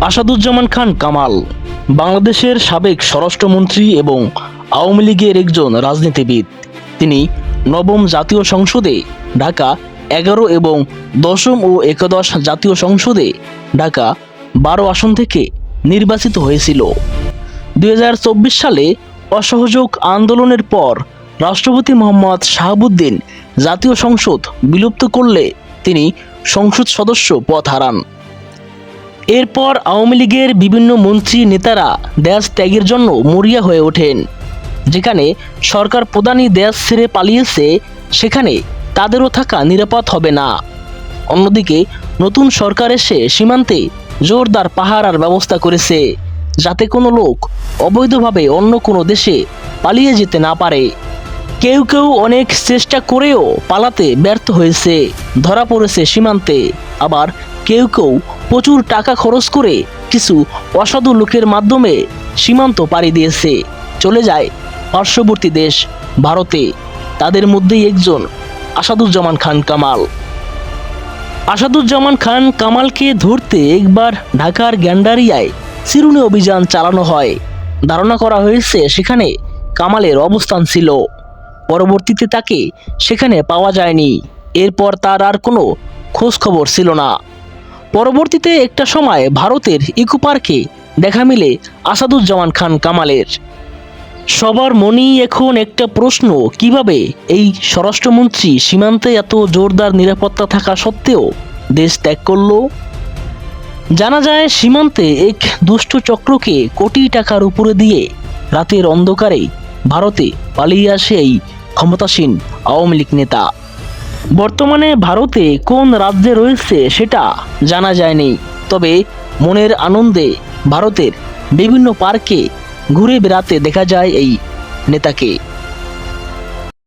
আসাদুজ্জামান খান কামাল, বাংলাদেশের সাবেক স্বরাষ্ট্রমন্ত্রী এবং আওয়ামী লীগের একজন রাজনীতিবিদ। তিনি নবম জাতীয় সংসদে ঢাকা এগারো এবং দশম ও একাদশ জাতীয় সংসদে ঢাকা বারো আসন থেকে নির্বাচিত হয়েছিল। দুই হাজার চব্বিশ সালে অসহযোগ আন্দোলনের পর রাষ্ট্রপতি মোহাম্মদ শাহাবুদ্দিন জাতীয় সংসদ বিলুপ্ত করলে তিনি সংসদ সদস্য পদ হারান। এরপর আওয়ামী লীগের বিভিন্ন মন্ত্রী নেতারা দেশ ত্যাগের জন্য মরিয়া হয়ে ওঠেন। যেখানে সরকার প্রধানই দেশ ছেড়ে পালিয়েছে, সেখানে তাদেরও থাকা নিরাপদ হবে না। অন্যদিকে নতুন সরকার এসে সীমান্তে জোরদার পাহারার ব্যবস্থা করেছে, যাতে কোনো লোক অবৈধভাবে অন্য কোনো দেশে পালিয়ে যেতে না পারে। কেউ কেউ অনেক চেষ্টা করেও পালাতে ব্যর্থ হয়েছে, ধরা পড়েছে সীমান্তে। আবার কেউ কেউ প্রচুর টাকা খরচ করে কিছু অসাধু লোকের মাধ্যমে সীমান্ত পাড়ি দিয়েছে। চলে যায় পার্শ্ববর্তী দেশ ভারতে। তাদের মধ্যেই একজন আসাদুজ্জামান খান কামাল। আসাদুজ্জামান খান কামালকে ধরতে একবার ঢাকার গ্যান্ডারিয়ায় চিরুনি অভিযান চালানো হয়। ধারণা করা হয়েছে সেখানে কামালের অবস্থান ছিল। পরবর্তীতে তাকে সেখানে পাওয়া যায়নি। এরপর তার আর কোনো খোঁজ খবর ছিল না। পরবর্তীতে একটা সময় ভারতের ইকো পার্কে দেখা মিলে আসাদুজ্জামান খান কামালের। সবার মনেই এখন একটা প্রশ্ন, কীভাবে এই স্বরাষ্ট্রমন্ত্রী সীমান্তে এত জোরদার নিরাপত্তা থাকা সত্ত্বেও দেশ ত্যাগ করল? জানা যায় সীমান্তে এক দুষ্ট চক্রকে কোটি টাকার উপরে দিয়ে রাতের অন্ধকারে ভারতে পালিয়ে আসে এই ক্ষমতাসীন আওয়ামী লীগ নেতা। বর্তমানে ভারতে কোন রাজ্যে রয়েছে সেটা জানা যায়নি। তবে মনের আনন্দে ভারতের বিভিন্ন পার্কে ঘুরে বেড়াতে দেখা যায় এই নেতাকে।